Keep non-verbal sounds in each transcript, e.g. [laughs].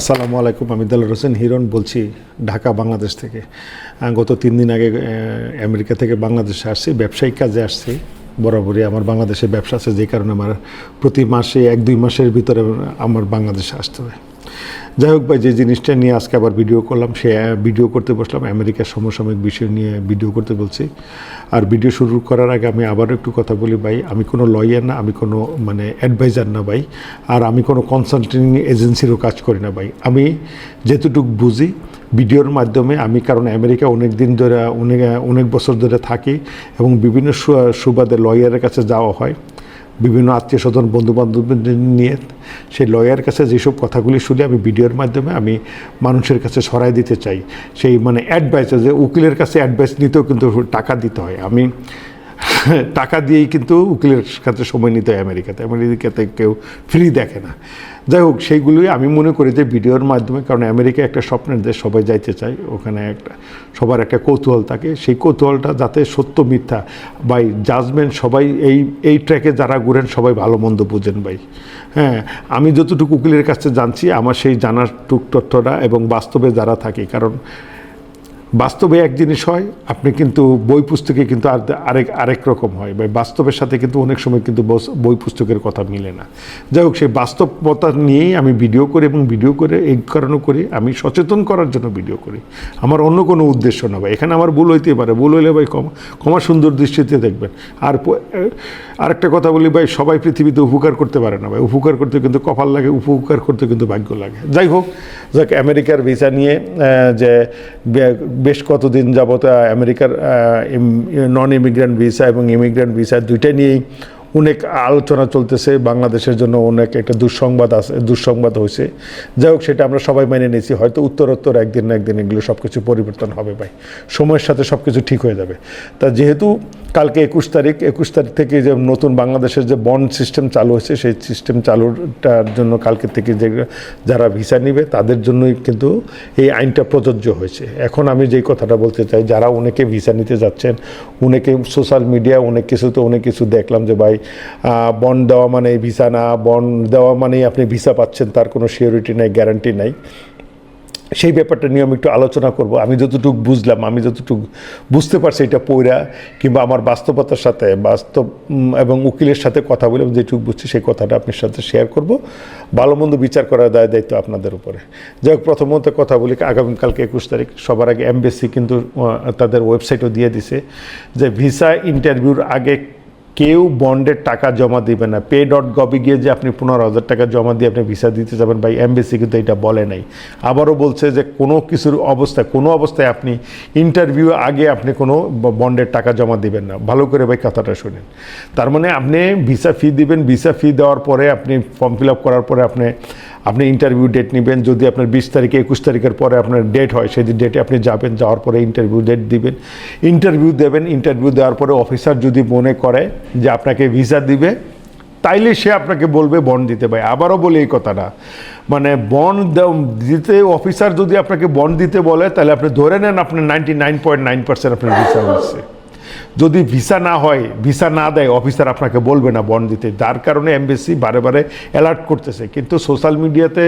আসসালামু আলাইকুম, আমি দেলার হোসেন হিরন বলছি ঢাকা, বাংলাদেশ থেকে। গত তিন দিন আগে আমেরিকা থেকে বাংলাদেশে আসছি, ব্যবসায়িক কাজে আসছি। বরাবরই আমার বাংলাদেশে ব্যবসা আছে, যে কারণে আমার প্রতি মাসে, এক দুই মাসের ভিতরে আমার বাংলাদেশে আসতে হয়। যাই হোক ভাই, যে জিনিসটা নিয়ে আজকে আবার ভিডিও করলাম, সে ভিডিও করতে বসলাম, আমেরিকার সমসাময়িক বিষয় নিয়ে ভিডিও করতে বলছি। আর ভিডিও শুরু করার আগে আমি আবারও একটু কথা বলি ভাই, আমি কোনো লয়ার না, আমি কোনো মানে অ্যাডভাইজার না ভাই, আর আমি কোনো কনসাল্টিং এজেন্সিরও কাজ করি না ভাই। আমি যেতটুকু বুঝি ভিডিওর মাধ্যমে আমি, কারণ আমেরিকা অনেক দিন ধরে, অনেক অনেক বছর ধরে থাকি এবং বিভিন্ন সুবাদে লয়ারের কাছে যাওয়া হয়। বিভিন্ন আত্মীয় স্বজন বন্ধু বান্ধবদের নিয়ে সেই লয়ার কাছে যেসব কথাগুলি শুনে আমি ভিডিওর মাধ্যমে আমি মানুষের কাছে সরাই দিতে চাই, সেই মানে অ্যাডভাইস যে উকিলের কাছে অ্যাডভাইস নিতেও কিন্তু টাকা দিতে হয়। আমি টাকা দিয়েই কিন্তু উকিলের কাছে সময় নিতে হয় আমেরিকাতে। আমেরিকাতে কেউ ফ্রি দেখে না। যাই হোক, সেইগুলোই আমি মনে করি যে ভিডিওর মাধ্যমে, কারণ আমেরিকা একটা স্বপ্নের দেশ, সবাই যাইতে চায়। ওখানে একটা, সবার একটা কৌতূহল থাকে। সেই কৌতূহলটা যাতে সত্য, মিথ্যা বাই জাজমেন্ট সবাই এই এই ট্র্যাকে যারা ঘুরেন, সবাই ভালো, মন্দ বুঝেন, ভাই। হ্যাঁ আমি যতটুকু উকিলের কাছে জানছি, আমার সেই জানার টুক তথ্যটা এবং বাস্তবে যারা থাকে, কারণ বাস্তবে এক জিনিস হয়, আপনি কিন্তু বই পুস্তকে কিন্তু আর আরেক আরেক রকম হয়। বা বাস্তবের সাথে কিন্তু অনেক সময় কিন্তু বই পুস্তকের কথা মিলে না। যাই হোক, সেই বাস্তবতা নিয়েই আমি ভিডিও করি এবং ভিডিও করে, এই কারণে করি আমি সচেতন করার জন্য ভিডিও করি। আমার অন্য কোনো উদ্দেশ্য না ভাই। এখানে আমার ভুল হইতে পারে। ভুল হইলে ভাই কম ক্ষমা সুন্দর দৃষ্টিতে দেখবেন। আর আরেকটা কথা বলি ভাই, সবাই পৃথিবীতে উপকার করতে পারে না ভাই। উপকার করতে কিন্তু কপাল লাগে, উপকার করতে কিন্তু ভাগ্য লাগে। যাই হোক, যাক, আমেরিকার ভিসা নিয়ে যে বেশ কতদিন যাবত আমেরিকার নন ইমিগ্রান্ট ভিসা এবং ইমিগ্রেন্ট ভিসা দুইটা নিয়েই অনেক আলোচনা চলতেছে, বাংলাদেশের জন্য অনেক একটা দুঃসংবাদ আছে, দুঃসংবাদ হয়েছে। যাই হোক, সেটা আমরা সবাই মেনে নিয়েছি, হয়তো উত্তরোত্তর একদিন না একদিন এগুলো সব কিছু পরিবর্তন হবে ভাই। সময়ের সাথে সব কিছু ঠিক হয়ে যাবে। তা যেহেতু কালকে একুশ তারিখ একুশ তারিখ থেকে যে নতুন বাংলাদেশের যে বন্ড সিস্টেম চালু হয়েছে, সেই সিস্টেম চালুটার জন্য কালকে থেকে যে যারা ভিসা নিবে, তাদের জন্যই কিন্তু এই আইনটা প্রযোজ্য হয়েছে। এখন আমি যেই কথাটা বলতে চাই, যারা অনেকে ভিসা নিতে যাচ্ছেন, অনেকে সোশ্যাল মিডিয়া, অনেক কিছুতে অনেক কিছু দেখলাম যে ভাই বন্ড দেওয়া মানে ভিসা না বন্ড দেওয়া মানেই আপনি ভিসা পাচ্ছেন, তার কোনো সিওরিটি নেই গ্যারান্টি নাই। সেই ব্যাপারটা নিয়ে আমি একটু আলোচনা করব। আমি যতটুকু বুঝলাম, আমি যতটুকু বুঝতে পারছি এটা পইরা, কিংবা আমার বাস্তবতার সাথে, বাস্তব এবং উকিলের সাথে কথা বলে আমি যেটুকু বুঝছি, সেই কথাটা আপনার সাথে শেয়ার করব। ভালো মন্দ বিচার করার দায় দায়িত্ব আপনাদের উপরে। যাই হোক প্রথমত কথা বলি আগামীকালকে একুশ তারিখ, সবার আগে এমবেসি কিন্তু তাদের ওয়েবসাইটও দিয়ে দিছে যে ভিসা ইন্টারভিউর আগে কেউ বন্ডের টাকা জমা দিবে না। পে ডট গভে গিয়ে যে আপনি পনেরো হাজার টাকা জমা দিয়ে আপনি ভিসা দিতে যাবেন, ভাই এমবেসি কিন্তু এটা বলে নাই। আবারও বলছে যে কোনো কিছুর অবস্থায় কোনো অবস্থায় আপনি ইন্টারভিউ আগে আপনি কোনো বন্ডের টাকা জমা দিবেন না। ভালো করে ভাই কথাটা শুনেন। তার মানে আপনি ভিসা ফি দিবেন ভিসা ফি দেওয়ার পরে আপনি ফর্ম ফিল আপ করার পরে আপনি আপনি ইন্টারভিউ ডেট নেবেন। যদি আপনার বিশ তারিখে, একুশ তারিখের পরে আপনার ডেট হয়, সেই ডেটে আপনি যাবেন, যাওয়ার পরে ইন্টারভিউ ডেট দিবেন। ইন্টারভিউ দেবেন ইন্টারভিউ দেওয়ার পরে অফিসার যদি মনে করে যে আপনাকে ভিসা দিবে, তাইলে সে আপনাকে বলবে বন্ড দিতে ভাই। আবারও বলি এই কথাটা। মানে বন্ড দিতে অফিসার যদি আপনাকে বন্ড দিতে বলে তাহলে আপনি ধরে নেন আপনার ninety nine point nine percent আপনার ভিসা হচ্ছে যদি ভিসা না হয় ভিসা না দেয় অফিসার আপনাকে বলবে না বন্ড দিতে। যার কারণে এমবেসি বারে বারে অ্যালার্ট করতেছে। কিন্তু সোশ্যাল মিডিয়াতে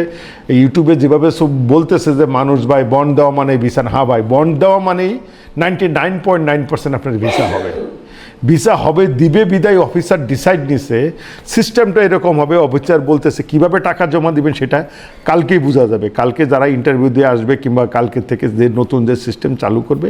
ইউটিউবে যেভাবে সব বলতেছে যে মানুষ ভাই বন্ড দেওয়া মানে ভিসা না। হ্যাঁ ভাই বন্ড দেওয়া মানেই ninety nine point nine percent আপনার ভিসা হবে। ভিসা হবে, দিবে, বিদায় অফিসার ডিসাইড নিছে সিস্টেমটা এরকম হবে, অফিসার বলতেছে, কীভাবে টাকা জমা দিবেন সেটা কালকেই বোঝা যাবে। কালকে যারা ইন্টারভিউ দিয়ে আসবে কিংবা কালকে থেকে যে নতুন যে সিস্টেম চালু করবে,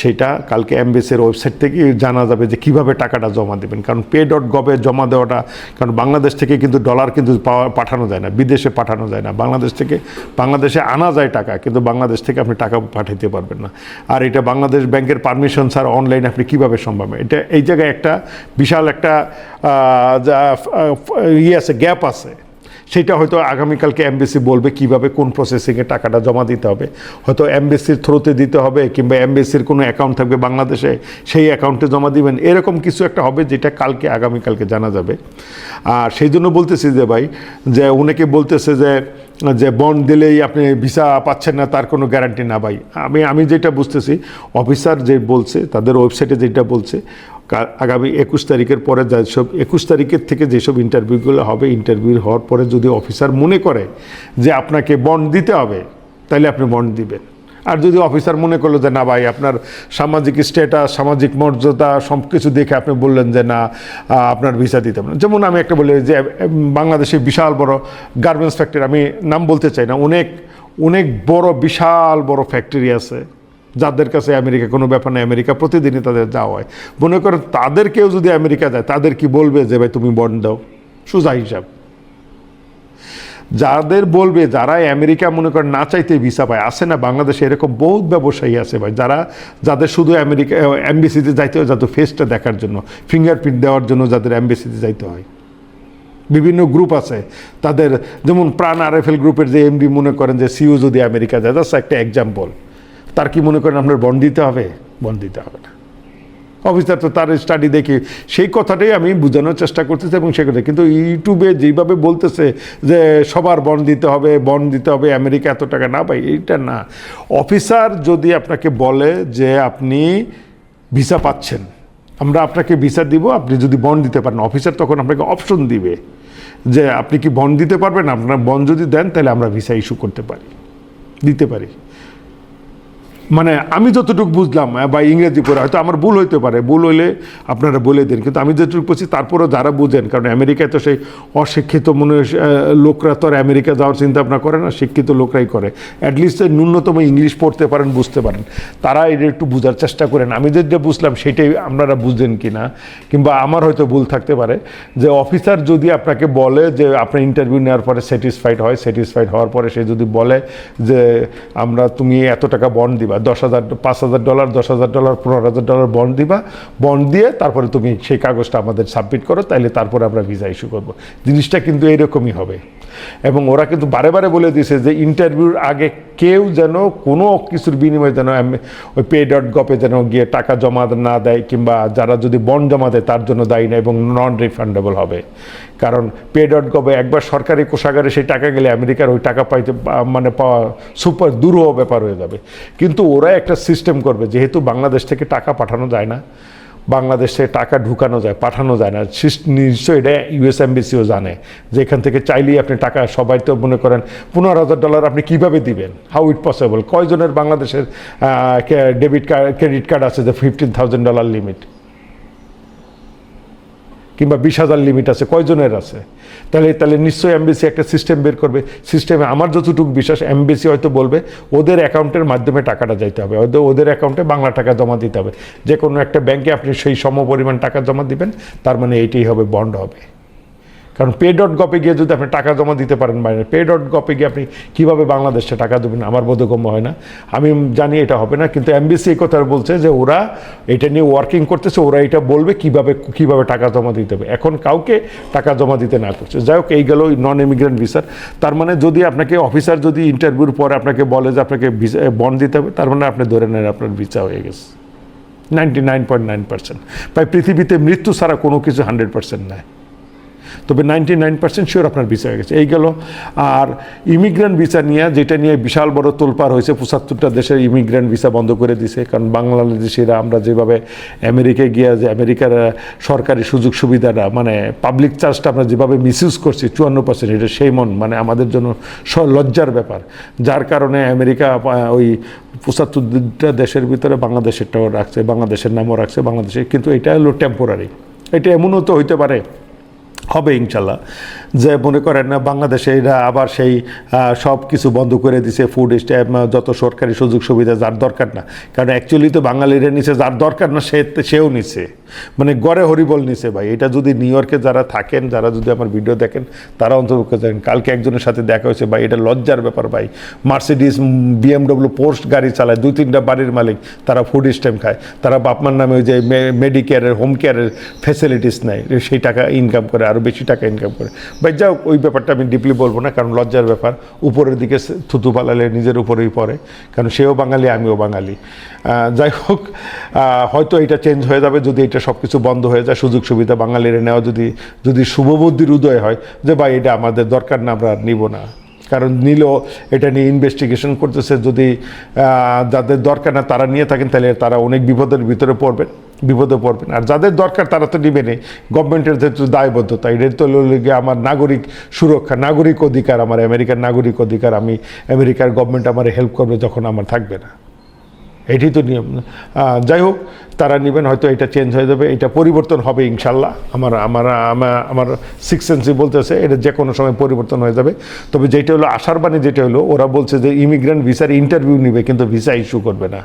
সেটা কালকে এমবেসির ওয়েবসাইট থেকে জানা যাবে যে কীভাবে টাকাটা জমা দেবেন। কারণ পে ডট গভে জমা দেওয়াটা, কারণ বাংলাদেশ থেকে কিন্তু ডলার কিন্তু পাওয়া, পাঠানো যায় না, বিদেশে পাঠানো যায় না। বাংলাদেশ থেকে, বাংলাদেশে আনা যায় টাকা, কিন্তু বাংলাদেশ থেকে আপনি টাকা পাঠাইতে পারবেন না। আর এটা বাংলাদেশ ব্যাংকের পারমিশন ছাড়া অনলাইন আপনি কীভাবে সম্ভব? এটা এই জায়গায় একটা বিশাল একটা ইয়ে আছে, গ্যাপ আছে। সেটা হয়তো আগামীকালকে এমবেসি বলবে কীভাবে কোন প্রসেসিংয়ে টাকাটা জমা দিতে হবে। হয়তো এমবেসির থ্রুতে দিতে হবে কিংবা এমবেসির কোনো অ্যাকাউন্ট থাকবে বাংলাদেশে, সেই অ্যাকাউন্টে জমা দিবেন। এরকম কিছু একটা হবে যেটা কালকে, আগামীকালকে জানা যাবে। আর সেই জন্য বলতেছি যে ভাই, যে অনেকে বলতেছে যে যে বন্ড দিলেই আপনি ভিসা পাচ্ছেন না, তার কোনো গ্যারান্টি না ভাই। আমি আমি যেটা বুঝতেছি অফিসার যে বলছে, তাদের ওয়েবসাইটে যেটা বলছে আগামী একুশ তারিখের পরে যেসব একুশ তারিখের থেকে যেসব ইন্টারভিউগুলো হবে ইন্টারভিউ হওয়ার পরে যদি অফিসার মনে করে যে আপনাকে বন্ড দিতে হবে, তাহলে আপনি বন্ড দিবেন। আর যদি অফিসার মনে করল যে না ভাই, আপনার সামাজিক স্ট্যাটাস সামাজিক মর্যাদা সব কিছু দেখে আপনি বললেন যে না আপনার ভিসা দিতে হবে না। যেমন আমি একটা বলি যে বাংলাদেশে বিশাল বড় গার্মেন্টস ফ্যাক্টরি আমি নাম বলতে চাই না, অনেক অনেক বড়, বিশাল বড় ফ্যাক্টরি আছে, যাদের কাছে আমেরিকা, কোনো ব্যাপার নেই, আমেরিকা প্রতিদিনই তাদের যাওয়া হয়। মনে করেন তাদেরকেও যদি আমেরিকা যায়, তাদের কি বলবে যে, ভাই, তুমি বন্ড দাও। সোজা হিসাব। যাদের বলবে যারা আমেরিকা মনে করেন না চাইতে ভিসা পায় আসে না বাংলাদেশে, এরকম বহুত ব্যবসায়ী আছে ভাই, যারা, যাদের শুধু আমেরিকা, এমবিসিতে যাইতে হয় যাতে ফেসটা দেখার জন্য ফিঙ্গারপ্রিন্ট দেওয়ার জন্য যাদের এমবিসিতে যাইতে হয়। বিভিন্ন গ্রুপ আছে, তাদের, যেমন প্রাণ আর আরএফএল গ্রুপের যে এমডি মনে করেন যে সিইও যদি আমেরিকা যায় জাস্ট একটা এক্সাম্পল তার কি মনে করেন আপনার বন্ড দিতে হবে? বন্ড দিতে হবে না। অফিসার তো তার স্টাডি দেখি সেই কথাটাই আমি বোঝানোর চেষ্টা করতেছি এবং সে কথা কিন্তু ইউটিউবে যেভাবে বলতেছে যে সবার বন্ড দিতে হবে বন্ড দিতে হবে, আমেরিকা এত টাকা, না পাই এইটা না। অফিসার যদি আপনাকে বলে যে আপনি ভিসা পাচ্ছেন, আমরা আপনাকে ভিসা দিব, আপনি যদি বন্ড দিতে পারেন, অফিসার তখন আপনাকে অপশন দিবে যে আপনি কি বন্ড দিতে পারবেন? আপনার বন্ড যদি দেন, তাহলে আমরা ভিসা ইস্যু করতে পারি, দিতে পারি। মানে আমি যতটুকু বুঝলাম বা ইংরেজি পড়ে, হয়তো আমার ভুল হইতে পারে, ভুল হইলে আপনারা বলে দিন, কিন্তু আমি যতটুকু বুঝছি তারপরেও যারা বুঝেন, কারণ আমেরিকায় তো সেই অশিক্ষিত মনে লোকরা তো আর আমেরিকা যাওয়ার চিন্তা ভাবনা করে না, শিক্ষিত লোকরাই করে। অ্যাটলিস্ট ন্যূনতম ইংলিশ পড়তে পারেন, বুঝতে পারেন। তারা এটা একটু বোঝার চেষ্টা করেন। আমি যেটা বুঝলাম সেটাই আপনারা বুঝলেন কি না কিংবা আমার হয়তো ভুল থাকতে পারে, যে অফিসার যদি আপনাকে বলে যে আপনার ইন্টারভিউ নেওয়ার পরে স্যাটিসফাইড হয় স্যাটিসফাইড হওয়ার পরে সে যদি বলে যে আমরা তুমি এত টাকা বন্ড দিবা দশ হাজার, পাঁচ হাজার ডলার দশ হাজার ডলার পনেরো হাজার ডলার বন্ড দিবা। বন্ড দিয়ে তারপরে তুমি সেই কাগজটা আমাদের সাবমিট করো, তাইলে তারপরে আমরা ভিসা ইস্যু করব। জিনিসটা কিন্তু এরকমই হবে। এবং ওরা কিন্তু বারে বারে বলে দিয়েছে যে ইন্টারভিউর আগে কেউ যেন কোনো কিছুর বিনিময়ে যেন ওই পে ডট গপে যেন গিয়ে টাকা জমা না দেয়, কিংবা যারা যদি বন্ড জমা দেয় তার জন্য দায়ী না এবং নন রিফান্ডেবল হবে। কারণ পে ডট গবে একবার সরকারি কোষাগারে সেই টাকা গেলে আমেরিকার ওই টাকা পাইতে মানে পাওয়া সুপার দুরূহ ব্যাপার হয়ে যাবে। কিন্তু ওরা একটা সিস্টেম করবে, যেহেতু বাংলাদেশ থেকে টাকা পাঠানো যায় না, বাংলাদেশে টাকা ঢুকানো যায়, পাঠানো যায় না নিশ্চয়ই এটা ইউএস এমবিসিও জানে যে এখান থেকে চাইলেই আপনি টাকা, সবাই তো মনে করেন পনেরো হাজার ডলার আপনি কীভাবে দিবেন? হাউ ইট পসিবল কয়জনের বাংলাদেশের ডেবিট কার্ড ক্রেডিট কার্ড আছে যে ফিফটিন থাউজেন্ড ডলার লিমিট কিংবা বিশ হাজার লিমিট আছে, কয়জনের আছে? তাহলে তাহলে নিশ্চয়ই এমবিসি একটা সিস্টেম বের করবে। সিস্টেমে আমার যতটুকু বিশ্বাস এমবিসি হয়তো বলবে, ওদের অ্যাকাউন্টের মাধ্যমে টাকাটা যাইতে হবে। হয়তো ওদের অ্যাকাউন্টে বাংলা টাকা জমা দিতে হবে। যে কোনো একটা ব্যাংকে আপনি সেই সম পরিমাণ টাকা জমা দিবেন, তার মানে এইটাই হবে বন্ড হবে। কারণ পে ডট গপে গিয়ে যদি আপনি টাকা জমা দিতে পারেন বাইরে পে ডট গপে গিয়ে আপনি কীভাবে বাংলাদেশে টাকা দেবেন আমার বোধগম্য হয় না। আমি জানি এটা হবে না, কিন্তু এমবিসি এই কথা বলছে যে ওরা এটা নিয়ে ওয়ার্কিং করতেছে, ওরা এটা বলবে কীভাবে কীভাবে টাকা জমা দিতে হবে। এখন কাউকে টাকা জমা দিতে না করছে। যাই হোক, এই গেল নন ইমিগ্রেন্ট ভিসার তার মানে যদি আপনাকে অফিসার যদি ইন্টারভিউর পরে আপনাকে বলে যে আপনাকে ভিসা বন্ড দিতে হবে, তার মানে আপনি ধরে নেন আপনার ভিসা হয়ে গেছে। Ninety nine point nine percent প্রায় পৃথিবীতে মৃত্যু ছাড়া কোনো কিছু হান্ড্রেড পার্সেন্ট নেয় তবে নাইনটি নাইন পার্সেন্ট শিওর আপনার ভিসা হয়ে গেছে। এই গেল। আর ইমিগ্রেন্ট ভিসা নিয়ে, যেটা নিয়ে বিশাল বড় তোলপার হয়েছে, পঁচাত্তরটা দেশের ইমিগ্রেন্ট ভিসা বন্ধ করে দিছে। কারণ বাংলাদেশিরা, আমরা যেভাবে আমেরিকায় গিয়ে, যে আমেরিকার সরকারি সুযোগ সুবিধাটা মানে পাবলিক চার্জটা আমরা যেভাবে মিসইউজ করছি, চুয়ান্ন পার্সেন্ট, এটা সেই মন মানে আমাদের জন্য লজ্জার ব্যাপার। যার কারণে আমেরিকা ওই পঁচাত্তরটা দেশের ভিতরে বাংলাদেশেরটাও রাখছে, বাংলাদেশের নামও রাখছে, বাংলাদেশে, কিন্তু এটা হলো টেম্পোরারি এটা এমনও তো হইতে পারে হবে ইনশাল্লাহ। যে মনে করেন না, বাংলাদেশে এরা আবার সেই সব কিছু বন্ধ করে দিছে ফুড স্ট্যাম্প যত সরকারি সুযোগ সুবিধা যার দরকার না। কারণ অ্যাকচুয়ালি তো বাঙালিরা নিছে, যার দরকার না, সে সেও নিছে। মানে গড়ে হরিবল নিছে ভাই। এটা যদি নিউ ইয়র্কে যারা থাকেন, যারা যদি আমার ভিডিও দেখেন, তারা অন্তর্ভুক্ত থাকেন কালকে একজনের সাথে দেখা হয়েছে ভাই, এটা লজ্জার ব্যাপার ভাই। মার্সিডিস বিএমডব্লিউ পোস্ট গাড়ি চালায়, দুই তিনটা বাড়ির মালিক, তারা ফুড স্ট্যাম্প খায়। তারা বাপমার নামে ওই যে মেডিকেয়ারের হোম কেয়ারের ফ্যাসিলিটিস নেয়। সেই টাকা ইনকাম করে। আরও বেশি টাকা ইনকাম করে। ভাই যাও ওই ব্যাপারটা আমি ডিপলি বলব না, কারণ লজ্জার ব্যাপার। উপরের দিকে থুতু পালালে নিজের উপরেই পড়ে, কারণ সেও বাঙালি, আমিও বাঙালি। যাই হোক হয়তো এটা চেঞ্জ হয়ে যাবে যদি এটা সব কিছু বন্ধ হয়ে যায়, সুযোগ সুবিধা বাঙালিরা নেওয়া যদি যদি শুভবুদ্ধির উদয় হয়, যে ভাই, এটা আমাদের দরকার না, আমরা নিব না। কারণ নিলেও এটা নিয়ে ইনভেস্টিগেশন করতেছে, যদি যাদের দরকার না, তারা নিয়ে থাকেন, তাহলে তারা অনেক বিপদের ভিতরে পড়বেন। বিপদে পড়বেন। আর যাদের দরকার তারা তো নেবেনই। গভর্নমেন্টের যেহেতু দায়বদ্ধতা এটা তো গিয়ে আমার নাগরিক সুরক্ষা, নাগরিক অধিকার, আমার আমেরিকার নাগরিক অধিকার, আমি আমেরিকার গভর্নমেন্ট আমার হেল্প করবে যখন আমার থাকবে না। এটি তো নিয়ম। যাই হোক তারা নেবেন, হয়তো এটা চেঞ্জ হয়ে যাবে, এটা পরিবর্তন হবে ইনশাল্লাহ। আমার আমার আমার সিক্স সেন্সি বলতেছে, এটা যে কোনো সময় পরিবর্তন হয়ে যাবে। তবে যেটা হলো, আশার বাণী যেটা হলো, ওরা বলছে যে ইমিগ্রেন্ট ভিসার ইন্টারভিউ নিবে, কিন্তু ভিসা ইস্যু করবে না।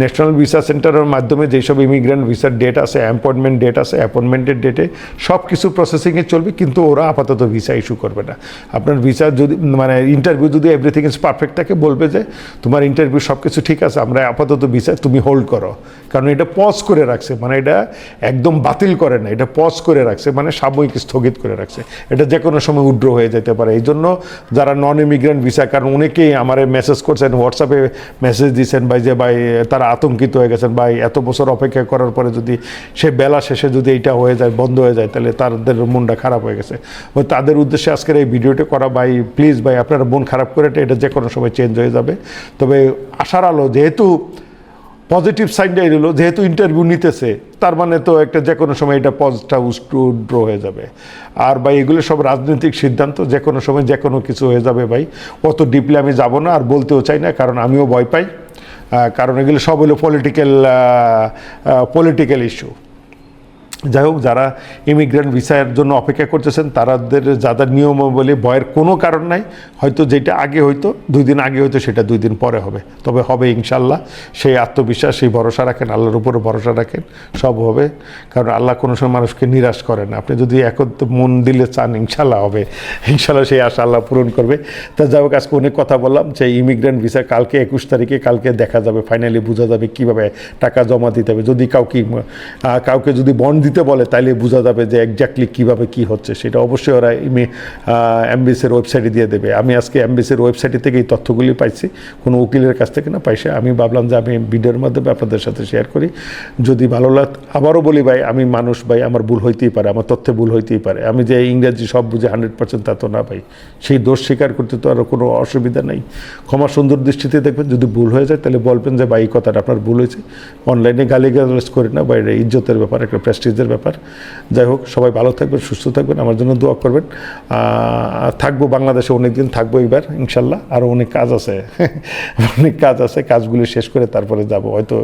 ন্যাশনাল ভিসা সেন্টারের মাধ্যমে যেসব ইমিগ্রেন্ট ভিসার ডেট আছে অ্যাপয়েন্টমেন্ট ডেট আছে অ্যাপয়েন্টমেন্টের ডেটে সব কিছু প্রসেসিংয়ে চলবে, কিন্তু ওরা আপাতত ভিসা ইস্যু করবে না। আপনার ভিসা যদি মানে ইন্টারভিউ যদি এভরিথিং ইজ পারফেক্ট থাকে, বলবে যে তোমার ইন্টারভিউ সব কিছু ঠিক আছে, আমরা আপাতত ভিসা তুমি হোল্ড করো। কারণ এটা পজ করে রাখছে মানে এটা একদম বাতিল করে না, এটা পজ করে রাখছে মানে সাময়িক স্থগিত করে রাখছে। এটা যে কোনো সময় উড্র হয়ে যেতে পারে। এই জন্য যারা নন ইমিগ্রেন্ট ভিসা কারণ অনেকেই আমার মেসেজ করছেন হোয়াটসঅ্যাপে মেসেজ দিয়েছেন ভাই যে, ভাই, তারা আতঙ্কিত হয়ে গেছেন, ভাই, এত বছর অপেক্ষা করার পরে যদি সে বেলা শেষে যদি এটা হয়ে যায়, বন্ধ হয়ে যায়, তাহলে তাদের মনটা খারাপ হয়ে গেছে। তাদের উদ্দেশ্যে আজকের এই ভিডিওটা করা, ভাই প্লিজ ভাই, আপনারা মন খারাপ করে এটা যে কোনো সময় চেঞ্জ হয়ে যাবে। তবে আশার আলো, যেহেতু পজিটিভ সাইনটাই রইল, যেহেতু ইন্টারভিউ নিতেছে, তার মানে তো একটা যে কোনো সময় এটা পজটা উড্র হয়ে যাবে। আর ভাই, এগুলো সব রাজনৈতিক সিদ্ধান্ত যে কোনো সময় যে কোনো কিছু হয়ে যাবে ভাই। অত ডিপলি আমি যাব না, আর বলতেও চাই না, কারণ আমিও ভয় পাই। কারণ এগুলো সব হলো পলিটিক্যাল পলিটিক্যাল ইস্যু যাই হোক, যারা ইমিগ্রেন্ট ভিসার জন্য অপেক্ষা করতেছেন তাদের যাদের নিয়মাবলী ভয়ের কোনো কারণ নাই। হয়তো যেটা আগে হয়তো দুই দিন আগে হয়তো সেটা দুই দিন পরে হবে। তবে হবে ইনশাল্লাহ সেই আত্মবিশ্বাস, সেই ভরসা রাখেন, আল্লাহর উপরে ভরসা রাখেন, সব হবে। কারণ আল্লাহ কোনো সময় মানুষকে নিরাশ করেন আপনি যদি একত্র মন দিলে চান ইনশাল্লাহ হবে। ইনশাল্লাহ সেই আশা আল্লাহ পূরণ করবে। তা যাই হোক, আজকে অনেক কথা বললাম যে ইমিগ্রেন্ট ভিসা কালকে একুশ তারিখে, কালকে দেখা যাবে ফাইনালি বোঝা যাবে কীভাবে টাকা জমা দিতে হবে। যদি কাউকে কাউকে যদি বন্ড দিতে বলে, তাইলে বোঝা যাবে যে একজাক্টলি কীভাবে কী হচ্ছে। সেটা অবশ্যই ওরা ইমি অ্যাম্বিসের ওয়েবসাইটে দিয়ে দেবে। আমি আজকে অ্যাম্বিসের ওয়েবসাইটে থেকে এই তথ্যগুলি পাইছি। কোনো উকিলের কাছ থেকে না পাইছে। আমি ভাবলাম যে আমি ভিডিওর মাধ্যমে আপনাদের সাথে শেয়ার করি। যদি ভালো লাগ, আবারও বলি ভাই, আমি মানুষ ভাই, আমার ভুল হইতেই পারে, আমার তথ্যে ভুল হইতেই পারে। আমি যে ইংরাজি সব বুঝে হান্ড্রেড পার্সেন্ট তা তো না ভাই। সেই দোষ স্বীকার করতে তো আর কোনো অসুবিধা নেই। ক্ষমা সুন্দর দৃষ্টিতে দেখবেন, যদি ভুল হয়ে যায়, তাহলে বলবেন যে ভাই, এই কথাটা আপনার ভুল হয়েছে। অনলাইনে গালি গালাজ করি না বা ইজ্জতের ব্যাপার, একটা প্রেস্টিজের ব্যাপার। যাই হোক, সবাই ভালো থাকবেন, সুস্থ থাকবেন, আমার জন্য দোয়া করবেন। থাকব বাংলাদেশে অনেক দিন থাকব এবার ইনশাল্লাহ। আরও অনেক কাজ আছে। [laughs] অনেক কাজ আছে, কাজগুলি শেষ করে তারপরে যাব। হয়তো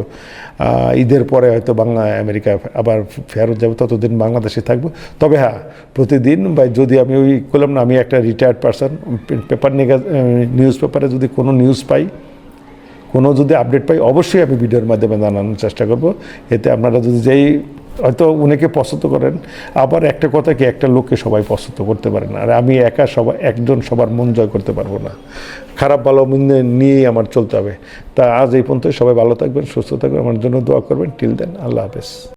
ঈদের পরে হয়তো বাংলা, আমেরিকা আবার ফেরত যাব, ততদিন বাংলাদেশে থাকব। তবে হ্যাঁ প্রতিদিন বা যদি আমি ওই করলাম না, আমি একটা রিটায়ার্ড পারসন পেপার নিয়ে নিউজ পেপারে যদি কোনো নিউজ পাই, কোনো যদি আপডেট পাই, অবশ্যই আমি ভিডিওর মাধ্যমে জানানোর চেষ্টা করব। এতে আপনারা যদি যেই হয়তো উনিকে পছন্দ করেন। আবার একটা কথা কি, একটা লোককে সবাই পছন্দ করতে পারে না। আর আমি একা সবাই একজন সবার মন জয় করতে পারব না। খারাপ, ভালো নিয়েই আমার চলতে হবে। তা আজ এই পর্যন্ত সবাই ভালো থাকবেন, সুস্থ থাকবেন। আমার জন্য দোয়া করবেন। টিল দেন আল্লাহ হাফেজ।